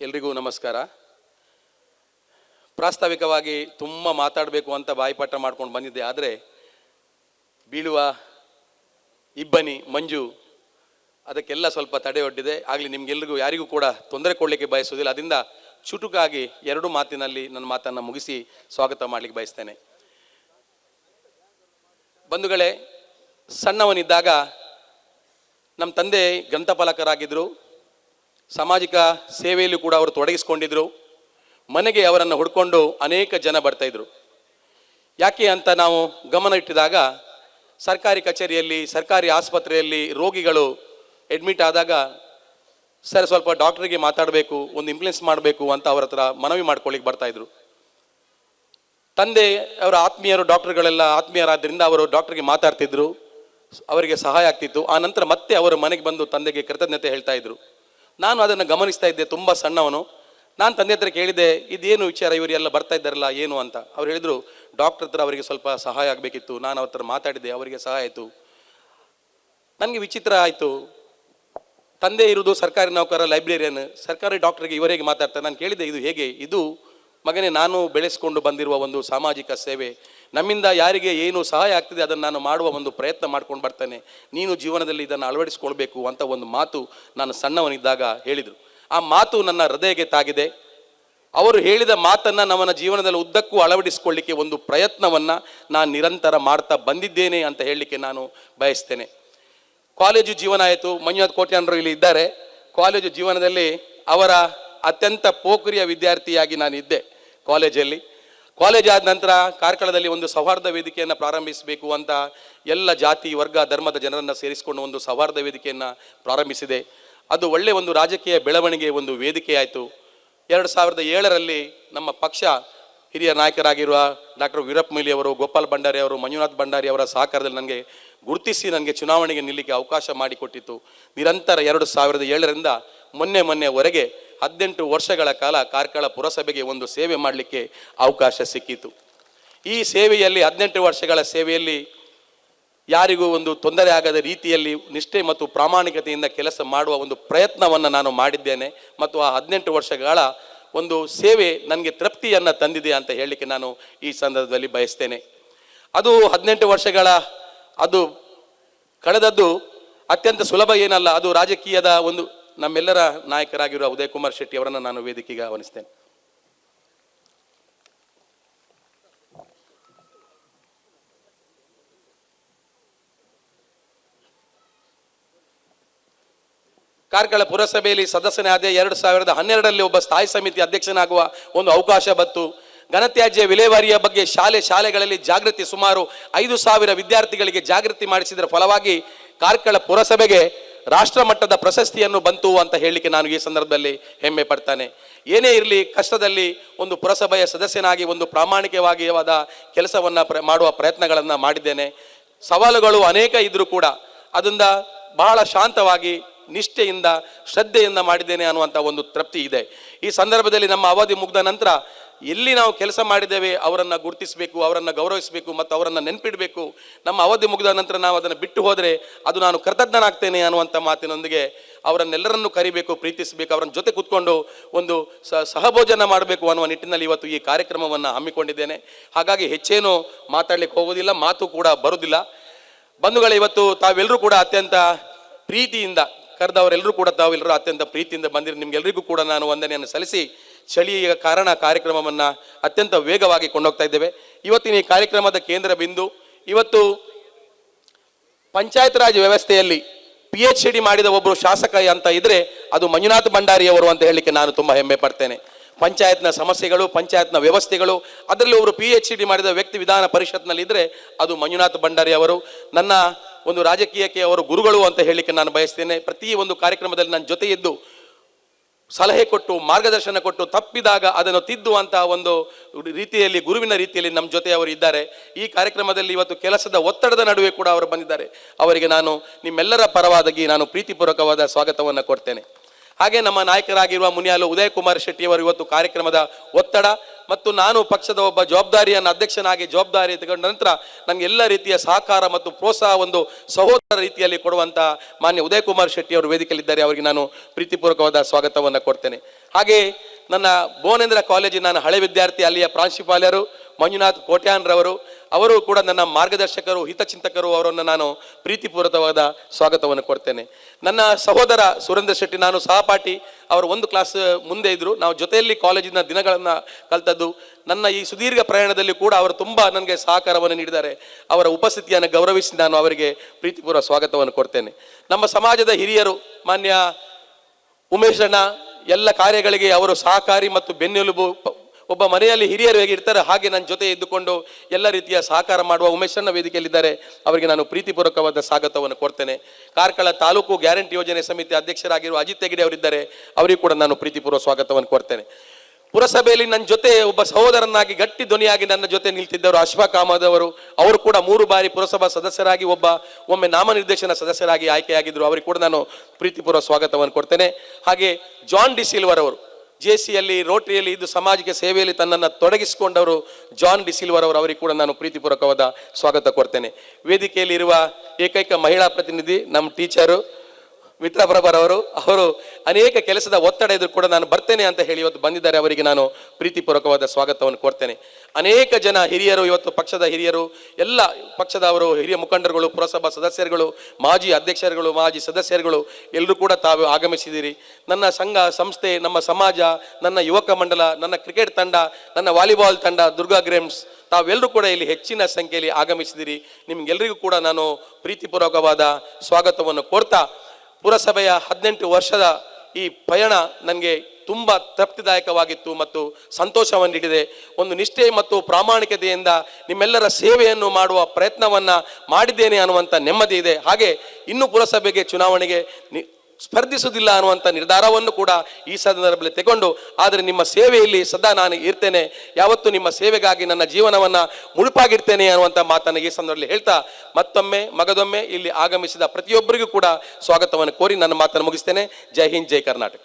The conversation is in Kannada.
ಎಲ್ರಿಗೂ ನಮಸ್ಕಾರ. ಪ್ರಾಸ್ತಾವಿಕವಾಗಿ ತುಂಬ ಮಾತಾಡಬೇಕು ಅಂತ ಬಾಯಿಪಾಠ ಮಾಡ್ಕೊಂಡು ಬಂದಿದ್ದೆ, ಆದರೆ ಬೀಳುವ ಇಬ್ಬನಿ ಮಂಜು ಅದಕ್ಕೆಲ್ಲ ಸ್ವಲ್ಪ ತಡೆ ಒಡ್ಡಿದೆ. ಆಗಲಿ, ನಿಮ್ಗೆಲ್ರಿಗೂ ಯಾರಿಗೂ ಕೂಡ ತೊಂದರೆ ಕೊಡಲಿಕ್ಕೆ ಬಯಸೋದಿಲ್ಲ ಅದರಿಂದ ಚುಟುಕಾಗಿ ಎರಡು ಮಾತಿನಲ್ಲಿ ನನ್ನ ಮಾತನ್ನು ಮುಗಿಸಿ ಸ್ವಾಗತ ಮಾಡಲಿಕ್ಕೆ ಬಯಸ್ತೇನೆ. ಬಂಧುಗಳೇ, ಸಣ್ಣವನಿದ್ದಾಗ ನಮ್ಮ ತಂದೆ ಗ್ರಂಥಪಾಲಕರಾಗಿದ್ದರು. ಸಾಮಾಜಿಕ ಸೇವೆಯಲ್ಲೂ ಕೂಡ ಅವರು ತೊಡಗಿಸ್ಕೊಂಡಿದ್ರು. ಮನೆಗೆ ಅವರನ್ನು ಹುಡ್ಕೊಂಡು ಅನೇಕ ಜನ ಬರ್ತಾಯಿದ್ರು ಯಾಕೆ ಅಂತ ನಾವು ಗಮನ ಇಟ್ಟಿದಾಗ ಸರ್ಕಾರಿ ಕಚೇರಿಯಲ್ಲಿ, ಸರ್ಕಾರಿ ಆಸ್ಪತ್ರೆಯಲ್ಲಿ ರೋಗಿಗಳು ಅಡ್ಮಿಟ್ ಆದಾಗ ಸರ್ ಸ್ವಲ್ಪ ಡಾಕ್ಟ್ರಿಗೆ ಮಾತಾಡಬೇಕು, ಒಂದು ಇಂಪ್ಲೆನ್ಸ್ ಮಾಡಬೇಕು ಅಂತ ಅವ್ರ ಹತ್ರ ಮನವಿ ಮಾಡ್ಕೊಳ್ಳಿಕ್ಕೆ ಬರ್ತಾಯಿದ್ರು ತಂದೆ, ಅವರ ಆತ್ಮೀಯರು, ಡಾಕ್ಟರ್ಗಳೆಲ್ಲ ಆತ್ಮೀಯರಾದ್ದರಿಂದ ಅವರು ಡಾಕ್ಟ್ರಿಗೆ ಮಾತಾಡ್ತಿದ್ರು. ಅವರಿಗೆ ಸಹಾಯ ಆಗ್ತಿತ್ತು. ಆ ನಂತರ ಮತ್ತೆ ಅವರು ಮನೆಗೆ ಬಂದು ತಂದೆಗೆ ಕೃತಜ್ಞತೆ ಹೇಳ್ತಾ ಇದ್ರು. ನಾನು ಅದನ್ನು ಗಮನಿಸ್ತಾ ಇದ್ದೆ, ತುಂಬ ಸಣ್ಣವನು. ನಾನು ತಂದೆ ಹತ್ರ ಕೇಳಿದೆ ಇದೇನು ವಿಚಾರ, ಇವರೆಲ್ಲ ಬರ್ತಾ ಇದ್ದಾರಲ್ಲ, ಏನು ಅಂತ. ಅವ್ರು ಹೇಳಿದರು, ಡಾಕ್ಟರ್ ಹತ್ರ ಅವರಿಗೆ ಸ್ವಲ್ಪ ಸಹಾಯ ಆಗಬೇಕಿತ್ತು, ನಾನು ಅವ್ರ ಮಾತಾಡಿದೆ ಅವರಿಗೆ ಸಹಾಯ ಆಯಿತು. ನನಗೆ ವಿಚಿತ್ರ ಆಯಿತು. ತಂದೆ ಇರುವುದು ಸರ್ಕಾರಿ ನೌಕರ, ಲೈಬ್ರೇರಿಯನ್. ಸರ್ಕಾರಿ ಡಾಕ್ಟರ್ಗೆ ಇವರಿಗೆ ಮಾತಾಡ್ತಾರೆ? ನಾನು ಕೇಳಿದೆ ಇದು ಹೇಗೆ? ಇದು ಮಗನೇ ನಾನು ಬೆಳೆಸ್ಕೊಂಡು ಬಂದಿರುವ ಒಂದು ಸಾಮಾಜಿಕ ಸೇವೆ. ನಮ್ಮಿಂದ ಯಾರಿಗೆ ಏನು ಸಹಾಯ ಆಗ್ತದೆ ಅದನ್ನು ನಾನು ಮಾಡುವ ಒಂದು ಪ್ರಯತ್ನ ಮಾಡ್ಕೊಂಡು ಬರ್ತೇನೆ. ನೀನು ಜೀವನದಲ್ಲಿ ಇದನ್ನು ಅಳವಡಿಸ್ಕೊಳ್ಬೇಕು ಅಂತ ಒಂದು ಮಾತು ನಾನು ಸಣ್ಣವನಿದ್ದಾಗ ಹೇಳಿದರು. ಆ ಮಾತು ನನ್ನ ಹೃದಯಕ್ಕೆ ತಾಗಿದೆ. ಅವರು ಹೇಳಿದ ಮಾತನ್ನು ನಮ್ಮ ಜೀವನದಲ್ಲಿ ಉದ್ದಕ್ಕೂ ಅಳವಡಿಸಿಕೊಳ್ಳಿಕ್ಕೆ ಒಂದು ಪ್ರಯತ್ನವನ್ನು ನಾನು ನಿರಂತರ ಮಾಡ್ತಾ ಬಂದಿದ್ದೇನೆ ಅಂತ ಹೇಳಲಿಕ್ಕೆ ನಾನು ಬಯಸ್ತೇನೆ. ಕಾಲೇಜು ಜೀವನ ಆಯಿತು. ಮಂಜುನಾಥ್ ಕೋಟ್ಯಾನರು ಇಲ್ಲಿ ಇದ್ದಾರೆ. ಕಾಲೇಜು ಜೀವನದಲ್ಲಿ ಅವರ ಅತ್ಯಂತ ಪೋಖರಿಯ ವಿದ್ಯಾರ್ಥಿಯಾಗಿ ನಾನು ಇದ್ದೆ ಕಾಲೇಜಲ್ಲಿ. ಕಾಲೇಜ್ ಆದ ನಂತರ ಕಾರ್ಕಳದಲ್ಲಿ ಒಂದು ಸೌಹಾರ್ದ ವೇದಿಕೆಯನ್ನು ಪ್ರಾರಂಭಿಸಬೇಕು ಅಂತ ಎಲ್ಲ ಜಾತಿ, ವರ್ಗ, ಧರ್ಮದ ಜನರನ್ನು ಸೇರಿಸಿಕೊಂಡು ಒಂದು ಸೌಹಾರ್ದ ವೇದಿಕೆಯನ್ನು ಪ್ರಾರಂಭಿಸಿದೆ. ಅದು ಒಳ್ಳೆಯ ಒಂದು ರಾಜಕೀಯ ಬೆಳವಣಿಗೆ ಒಂದು ವೇದಿಕೆ ಆಯಿತು. ಎರಡು ಸಾವಿರದ ಏಳರಲ್ಲಿ ನಮ್ಮ ಪಕ್ಷ ಹಿರಿಯ ನಾಯಕರಾಗಿರುವ ಡಾಕ್ಟರ್ ವೀರಪ್ಪ ಮೊಯ್ಲಿ ಅವರು, ಗೋಪಾಲ್ ಭಂಡಾರಿ ಅವರು, ಮಂಜುನಾಥ್ ಭಂಡಾರಿ ಅವರ ಸಹಕಾರದಲ್ಲಿ ನನಗೆ ಗುರುತಿಸಿ ನನಗೆ ಚುನಾವಣೆಗೆ ನಿಲ್ಲಿಕ್ಕೆ ಅವಕಾಶ ಮಾಡಿಕೊಟ್ಟಿತ್ತು ನಿರಂತರ ಎರಡು ಸಾವಿರದ ಏಳರಿಂದ ಮೊನ್ನೆ ಮೊನ್ನೆವರೆಗೆ ಹದಿನೆಂಟು ವರ್ಷಗಳ ಕಾಲ ಕಾರ್ಕಳ ಪುರಸಭೆಗೆ ಒಂದು ಸೇವೆ ಮಾಡಲಿಕ್ಕೆ ಅವಕಾಶ ಸಿಕ್ಕಿತು. ಈ ಸೇವೆಯಲ್ಲಿ ಹದಿನೆಂಟು ವರ್ಷಗಳ ಸೇವೆಯಲ್ಲಿ ಯಾರಿಗೂ ಒಂದು ತೊಂದರೆ ಆಗದ ರೀತಿಯಲ್ಲಿ ನಿಷ್ಠೆ ಮತ್ತು ಪ್ರಾಮಾಣಿಕತೆಯಿಂದ ಕೆಲಸ ಮಾಡುವ ಒಂದು ಪ್ರಯತ್ನವನ್ನು ನಾನು ಮಾಡಿದ್ದೇನೆ ಮತ್ತು ಆ ಹದಿನೆಂಟು ವರ್ಷಗಳ ಒಂದು ಸೇವೆ ನನಗೆ ತೃಪ್ತಿಯನ್ನು ತಂದಿದೆ ಅಂತ ಹೇಳಲಿಕ್ಕೆ ನಾನು ಈ ಸಂದರ್ಭದಲ್ಲಿ ಬಯಸ್ತೇನೆ. ಅದು ಹದಿನೆಂಟು ವರ್ಷಗಳ ಅದು ಕಳೆದದ್ದು ಅತ್ಯಂತ ಸುಲಭ ಏನಲ್ಲ, ಅದು ರಾಜಕೀಯದ ಒಂದು ನಮ್ಮೆಲ್ಲರ ನಾಯಕರಾಗಿರುವ ಉದಯ್ ಕುಮಾರ್ ಶೆಟ್ಟಿ ಅವರನ್ನು ನಾನು ವೇದಿಕೆಗೆ ಆಹ್ವಾನಿಸ್ತೇನೆ. ಕಾರ್ಕಳ ಪುರಸಭೆಯಲ್ಲಿ ಸದಸ್ಯನೇ ಆದ ಎರಡು ಸಾವಿರದ ಹನ್ನೆರಡರಲ್ಲಿ ಒಬ್ಬ ಸ್ಥಾಯಿ ಸಮಿತಿ ಅಧ್ಯಕ್ಷನಾಗುವ ಒಂದು ಅವಕಾಶ ಬಂತು. ಘನತ್ಯಾಜ್ಯ ವಿಲೇವಾರಿಯ ಬಗ್ಗೆ ಶಾಲೆ ಶಾಲೆಗಳಲ್ಲಿ ಜಾಗೃತಿ ಸುಮಾರು ಐದು ಸಾವಿರ ವಿದ್ಯಾರ್ಥಿಗಳಿಗೆ ಜಾಗೃತಿ ಮಾಡಿಸಿದರ ಫಲವಾಗಿ ಕಾರ್ಕಳ ಪುರಸಭೆಗೆ ರಾಷ್ಟ್ರ ಮಟ್ಟದ ಪ್ರಶಸ್ತಿಯನ್ನು ಬಂತು ಅಂತ ಹೇಳಲಿಕ್ಕೆ ನಾನು ಈ ಸಂದರ್ಭದಲ್ಲಿ ಹೆಮ್ಮೆ ಪಡ್ತಾನೆ. ಏನೇ ಇರಲಿ ಕಷ್ಟದಲ್ಲಿ ಒಂದು ಪುರಸಭೆಯ ಸದಸ್ಯನಾಗಿ ಒಂದು ಪ್ರಾಮಾಣಿಕವಾಗಿವಾದ ಕೆಲಸವನ್ನು ಪ್ರ ಮಾಡುವ ಪ್ರಯತ್ನಗಳನ್ನು ಮಾಡಿದ್ದೇನೆ. ಸವಾಲುಗಳು ಅನೇಕ ಇದ್ದರೂ ಕೂಡ ಅದರಿಂದ ಬಹಳ ಶಾಂತವಾಗಿ, ನಿಷ್ಠೆಯಿಂದ, ಶ್ರದ್ಧೆಯಿಂದ ಮಾಡಿದ್ದೇನೆ ಅನ್ನುವಂಥ ಒಂದು ತೃಪ್ತಿ ಇದೆ. ಈ ಸಂದರ್ಭದಲ್ಲಿ ನಮ್ಮ ಅವಧಿ ಮುಗ್ದ ನಂತರ ಎಲ್ಲಿ ನಾವು ಕೆಲಸ ಮಾಡಿದ್ದೇವೆ, ಅವರನ್ನು ಗುರುತಿಸಬೇಕು, ಅವರನ್ನು ಗೌರವಿಸಬೇಕು ಮತ್ತು ಅವರನ್ನು ನೆನಪಿಡಬೇಕು. ನಮ್ಮ ಅವಧಿ ಮುಗಿದ ನಂತರ ನಾವು ಅದನ್ನು ಬಿಟ್ಟು ಹೋದರೆ ಅದು ನಾನು ಕೃತಜ್ಞನಾಗ್ತೇನೆ ಅನ್ನುವಂಥ ಮಾತಿನೊಂದಿಗೆ ಅವರನ್ನೆಲ್ಲರನ್ನು ಕರಿಬೇಕು, ಪ್ರೀತಿಸಬೇಕು, ಅವರನ್ನ ಜೊತೆ ಕೂತ್ಕೊಂಡು ಒಂದು ಸಹಭೋಜನ ಮಾಡಬೇಕು ಅನ್ನುವ ನಿಟ್ಟಿನಲ್ಲಿ ಇವತ್ತು ಈ ಕಾರ್ಯಕ್ರಮವನ್ನು ಹಮ್ಮಿಕೊಂಡಿದ್ದೇನೆ. ಹಾಗಾಗಿ ಹೆಚ್ಚೇನು ಮಾತಾಡಲಿಕ್ಕೆ ಹೋಗೋದಿಲ್ಲ ಮಾತು ಕೂಡ ಬರುವುದಿಲ್ಲ. ಬಂಧುಗಳೇ, ಇವತ್ತು ತಾವೆಲ್ಲರೂ ಕೂಡ ಅತ್ಯಂತ ಪ್ರೀತಿಯಿಂದ ಕರೆದವರೆಲ್ಲರೂ ಕೂಡ ತಾವೆಲ್ಲರೂ ಅತ್ಯಂತ ಪ್ರೀತಿಯಿಂದ ಬಂದಿರೋ. ನಿಮಗೆಲ್ಲರಿಗೂ ಕೂಡ ನಾನು ವಂದನೆಯನ್ನು ಸಲ್ಲಿಸಿ ಚಳಿಯ ಕಾರಣ ಕಾರ್ಯಕ್ರಮವನ್ನು ಅತ್ಯಂತ ವೇಗವಾಗಿ ಕೊಂಡೋಗ್ತಾ ಇದ್ದೇವೆ. ಇವತ್ತಿನ ಈ ಕಾರ್ಯಕ್ರಮದ ಕೇಂದ್ರ ಬಿಂದು ಇವತ್ತು ಪಂಚಾಯತ್ ರಾಜ್ ವ್ಯವಸ್ಥೆಯಲ್ಲಿ ಪಿ ಎಚ್ ಡಿ ಮಾಡಿದ ಒಬ್ಬರು ಶಾಸಕ ಅಂತ ಇದ್ರೆ ಅದು ಮಂಜುನಾಥ್ ಭಂಡಾರಿ ಅವರು ಅಂತ ಹೇಳಲಿಕ್ಕೆ ನಾನು ತುಂಬ ಹೆಮ್ಮೆ ಪಡ್ತೇನೆ. ಪಂಚಾಯತ್ನ ಸಮಸ್ಯೆಗಳು, ಪಂಚಾಯತ್ನ ವ್ಯವಸ್ಥೆಗಳು, ಅದರಲ್ಲಿ ಒಬ್ಬರು ಪಿ ಎಚ್ ಡಿ ಮಾಡಿದ ವ್ಯಕ್ತಿ ವಿಧಾನ ಪರಿಷತ್ನಲ್ಲಿ ಇದ್ರೆ ಅದು ಮಂಜುನಾಥ್ ಭಂಡಾರಿ ಅವರು ನನ್ನ ಒಂದು ರಾಜಕೀಯಕ್ಕೆ ಅವರು ಗುರುಗಳು ಅಂತ ಹೇಳಲಿಕ್ಕೆ ನಾನು ಬಯಸ್ತೇನೆ. ಪ್ರತಿ ಒಂದು ಕಾರ್ಯಕ್ರಮದಲ್ಲಿ ನನ್ನ ಜೊತೆ ಇದ್ದು ಸಲಹೆ ಕೊಟ್ಟು, ಮಾರ್ಗದರ್ಶನ ಕೊಟ್ಟು ತಪ್ಪಿದಾಗ ಅದನ್ನು ತಿದ್ದುವಂತಹ ಒಂದು ರೀತಿಯಲ್ಲಿ, ಗುರುವಿನ ರೀತಿಯಲ್ಲಿ ನಮ್ಮ ಜೊತೆ ಅವರು ಇದ್ದಾರೆ. ಈ ಕಾರ್ಯಕ್ರಮದಲ್ಲಿ ಇವತ್ತು ಕೆಲಸದ ಒತ್ತಡದ ನಡುವೆ ಕೂಡ ಅವರು ಬಂದಿದ್ದಾರೆ. ಅವರಿಗೆ ನಾನು ನಿಮ್ಮೆಲ್ಲರ ಪರವಾಗಿ ನಾನು ಪ್ರೀತಿಪೂರ್ವಕವಾದ ಸ್ವಾಗತವನ್ನು ಕೊಡ್ತೇನೆ. ಹಾಗೆ ನಮ್ಮ ನಾಯಕರಾಗಿರುವ ಮುನಿಯಾಲು ಉದಯ ಕುಮಾರ್ ಶೆಟ್ಟಿಯವರು ಇವತ್ತು ಕಾರ್ಯಕ್ರಮದ ಒತ್ತಡ ಮತ್ತು ನಾನು ಪಕ್ಷದ ಒಬ್ಬ ಜವಾಬ್ದಾರಿಯನ್ನು ಅಧ್ಯಕ್ಷನಾಗಿ ಜವಾಬ್ದಾರಿ ತಗೊಂಡ ನಂತರ ನನಗೆ ಎಲ್ಲ ರೀತಿಯ ಸಹಕಾರ ಮತ್ತು ಪ್ರೋತ್ಸಾಹ ಒಂದು ಸಹೋದರ ರೀತಿಯಲ್ಲಿ ಕೊಡುವಂತಹ ಮಾನ್ಯ ಉದಯ ಕುಮಾರ್ ಶೆಟ್ಟಿ ಅವರು ವೇದಿಕೆಯಲ್ಲಿದ್ದಾರೆ. ಅವರಿಗೆ ನಾನು ಪ್ರೀತಿಪೂರ್ವಕವಾದ ಸ್ವಾಗತವನ್ನು ಕೊಡ್ತೇನೆ. ಹಾಗೆ ನನ್ನ ಭುವನೇಂದ್ರ ಕಾಲೇಜಿನ ನಾನು ಹಳೆ ವಿದ್ಯಾರ್ಥಿ ಅಲ್ಲಿಯ ಪ್ರಾಂಶುಪಾಲರು ಮಂಜುನಾಥ್ ಕೋಟ್ಯಾನ್ರವರು ಅವರು ಕೂಡ ನನ್ನ ಮಾರ್ಗದರ್ಶಕರು, ಹಿತಚಿಂತಕರು, ಅವರನ್ನು ನಾನು ಪ್ರೀತಿಪೂರ್ವಕವಾದ ಸ್ವಾಗತವನ್ನು ಕೊಡ್ತೇನೆ. ನನ್ನ ಸಹೋದರ ಸುರೇಂದ್ರ ಶೆಟ್ಟಿ, ನಾನು ಸಹಪಾಠಿ, ಅವರು ಒಂದು ಕ್ಲಾಸ್ ಮುಂದೆ ಇದ್ದರು ನಾವು ಜೊತೆಯಲ್ಲಿ ಕಾಲೇಜಿನ ದಿನಗಳನ್ನು ಕಲ್ತದ್ದು. ನನ್ನ ಈ ಸುದೀರ್ಘ ಪ್ರಯಾಣದಲ್ಲಿ ಕೂಡ ಅವರು ತುಂಬ ನನಗೆ ಸಹಕಾರವನ್ನು ನೀಡಿದ್ದಾರೆ. ಅವರ ಉಪಸ್ಥಿತಿಯನ್ನು ಗೌರವಿಸಿ ನಾನು ಅವರಿಗೆ ಪ್ರೀತಿಪೂರ್ವ ಸ್ವಾಗತವನ್ನು ಕೊಡ್ತೇನೆ. ನಮ್ಮ ಸಮಾಜದ ಹಿರಿಯರು, ಮಾನ್ಯ ಉಮೇಶಣ್ಣ, ಎಲ್ಲ ಕಾರ್ಯಗಳಿಗೆ ಅವರು ಸಹಕಾರಿ ಮತ್ತು ಬೆನ್ನೆಲುಬು ಒಬ್ಬ ಮನೆಯಲ್ಲಿ ಹಿರಿಯರು ಹೇಗಿರ್ತಾರೆ, ಹಾಗೆ ನನ್ನ ಜೊತೆ ಇದ್ದುಕೊಂಡು ಎಲ್ಲ ರೀತಿಯ ಸಹಕಾರ ಮಾಡುವ ಉಮೇಶ್ ಅಣ್ಣ ವೇದಿಕೆಯಲ್ಲಿದ್ದಾರೆ. ಅವರಿಗೆ ನಾನು ಪ್ರೀತಿಪೂರ್ವಕವಾದ ಸ್ವಾಗತವನ್ನು ಕೊಡ್ತೇನೆ ಕಾರ್ಕಳ ತಾಲೂಕು ಗ್ಯಾರಂಟಿ ಯೋಜನೆ ಸಮಿತಿ ಅಧ್ಯಕ್ಷರಾಗಿರುವ ಅಜಿತ್ ಹೆಗಡೆ ಅವರಿದ್ದಾರೆ. ಅವರಿಗೂ ಕೂಡ ನಾನು ಪ್ರೀತಿಪೂರ್ವ ಸ್ವಾಗತವನ್ನು ಕೊಡ್ತೇನೆ ಪುರಸಭೆಯಲ್ಲಿ ನನ್ನ ಜೊತೆ ಒಬ್ಬ ಸಹೋದರನಾಗಿ ಗಟ್ಟಿ ಧ್ವನಿಯಾಗಿ ನನ್ನ ಜೊತೆ ನಿಲ್ತಿದ್ದವರು ಅಶ್ಫಾಕ್ ಕಾಮದ್ ಅವರು ಅವರು ಕೂಡ ಮೂರು ಬಾರಿ ಪುರಸಭಾ ಸದಸ್ಯರಾಗಿ, ಒಬ್ಬ ಒಮ್ಮೆ ನಾಮನಿರ್ದೇಶನ ಸದಸ್ಯರಾಗಿ ಆಯ್ಕೆಯಾಗಿದ್ದರು. ಅವರಿಗೆ ಕೂಡ ನಾನು ಪ್ರೀತಿಪೂರ್ವ ಸ್ವಾಗತವನ್ನು ಕೊಡ್ತೇನೆ ಹಾಗೆ ಜಾನ್ ಡಿ ಸಿಲ್ವರ್ ಅವರು ಜೆ ಸಿಯಲ್ಲಿ ರೋಟರಿಯಲ್ಲಿ ಇದ್ದು ಸಮಾಜಕ್ಕೆ ಸೇವೆಯಲ್ಲಿ ತನ್ನನ್ನು ತೊಡಗಿಸಿಕೊಂಡವರು ಜಾನ್ ಡಿಸಿಲ್ವರ್ ಅವರು, ಅವರಿಗೆ ಕೂಡ ನಾನು ಪ್ರೀತಿಪೂರ್ವಕವಾದ ಸ್ವಾಗತ ಕೊಡ್ತೇನೆ ವೇದಿಕೆಯಲ್ಲಿರುವ ಏಕೈಕ ಮಹಿಳಾ ಪ್ರತಿನಿಧಿ, ನಮ್ಮ ಟೀಚರು ಮಿತ್ರ ಪ್ರಭರವರು ಅವರು ಅನೇಕ ಕೆಲಸದ ಒತ್ತಡ ಇದ್ರು ಕೂಡ ನಾನು ಬರ್ತೇನೆ ಅಂತ ಹೇಳಿ ಇವತ್ತು ಬಂದಿದ್ದಾರೆ. ಅವರಿಗೆ ನಾನು ಪ್ರೀತಿಪೂರ್ವಕವಾದ ಸ್ವಾಗತವನ್ನು ಕೊಡ್ತೇನೆ ಅನೇಕ ಜನ ಹಿರಿಯರು, ಇವತ್ತು ಪಕ್ಷದ ಹಿರಿಯರು, ಎಲ್ಲ ಪಕ್ಷದವರು ಹಿರಿಯ ಮುಖಂಡರುಗಳು, ಪುರಸಭಾ ಸದಸ್ಯರುಗಳು, ಮಾಜಿ ಅಧ್ಯಕ್ಷರುಗಳು, ಮಾಜಿ ಸದಸ್ಯರುಗಳು ಎಲ್ಲರೂ ಕೂಡ ತಾವು ಆಗಮಿಸಿದ್ದೀರಿ. ನನ್ನ ಸಂಘ, ಸಂಸ್ಥೆ, ನಮ್ಮ ಸಮಾಜ, ನನ್ನ ಯುವಕ ಮಂಡಲ, ನನ್ನ ಕ್ರಿಕೆಟ್ ತಂಡ, ನನ್ನ ವಾಲಿಬಾಲ್ ತಂಡ, ದುರ್ಗಾ ಗ್ರೇಮ್ಸ್ ತಾವೆಲ್ಲರೂ ಕೂಡ ಇಲ್ಲಿ ಹೆಚ್ಚಿನ ಸಂಖ್ಯೆಯಲ್ಲಿ ಆಗಮಿಸಿದಿರಿ ನಿಮ್ಗೆಲ್ಲರಿಗೂ ಕೂಡ ನಾನು ಪ್ರೀತಿಪೂರ್ವಕವಾದ ಸ್ವಾಗತವನ್ನು ಕೋರ್ತಾ, ಪುರಸಭೆಯ ಹದಿನೆಂಟು ವರ್ಷದ ಈ ಪಯಣ ನನಗೆ ತುಂಬ ತೃಪ್ತಿದಾಯಕವಾಗಿತ್ತು ಮತ್ತು ಸಂತೋಷವನ್ನು ನೀಡಿದೆ ಒಂದು ನಿಷ್ಠೆ ಮತ್ತು ಪ್ರಾಮಾಣಿಕತೆಯಿಂದ ನಿಮ್ಮೆಲ್ಲರ ಸೇವೆಯನ್ನು ಮಾಡುವ ಪ್ರಯತ್ನವನ್ನು ಮಾಡಿದ್ದೇನೆ ಅನ್ನುವಂಥ ನೆಮ್ಮದಿ ಇದೆ. ಹಾಗೆ ಇನ್ನು ಪುರಸಭೆಗೆ ಚುನಾವಣೆಗೆ ಸ್ಪರ್ಧಿಸುವುದಿಲ್ಲ ಅನ್ನುವಂಥ ನಿರ್ಧಾರವನ್ನು ಕೂಡ ಈ ಸಂದರ್ಭದಲ್ಲಿ ತೆಗೊಂಡು, ಆದರೆ ನಿಮ್ಮ ಸೇವೆಯಲ್ಲಿ ಸದಾ ನಾನು ಇರ್ತೇನೆ. ಯಾವತ್ತು ನಿಮ್ಮ ಸೇವೆಗಾಗಿ ನನ್ನ ಜೀವನವನ್ನ ಮುಳುಪಾಗಿರ್ತೇನೆ ಅನ್ನುವಂಥ ಮಾತನ್ನು ಈ ಸಂದರ್ಭದಲ್ಲಿ ಹೇಳ್ತಾ, ಮತ್ತೊಮ್ಮೆ ಮಗದೊಮ್ಮೆ ಇಲ್ಲಿ ಆಗಮಿಸಿದ ಪ್ರತಿಯೊಬ್ಬರಿಗೂ ಕೂಡ ಸ್ವಾಗತವನ್ನು ಕೋರಿ ನನ್ನ ಮಾತನ್ನು ಮುಗಿಸ್ತೇನೆ. ಜೈ ಹಿಂದ್, ಜೈ ಕರ್ನಾಟಕ.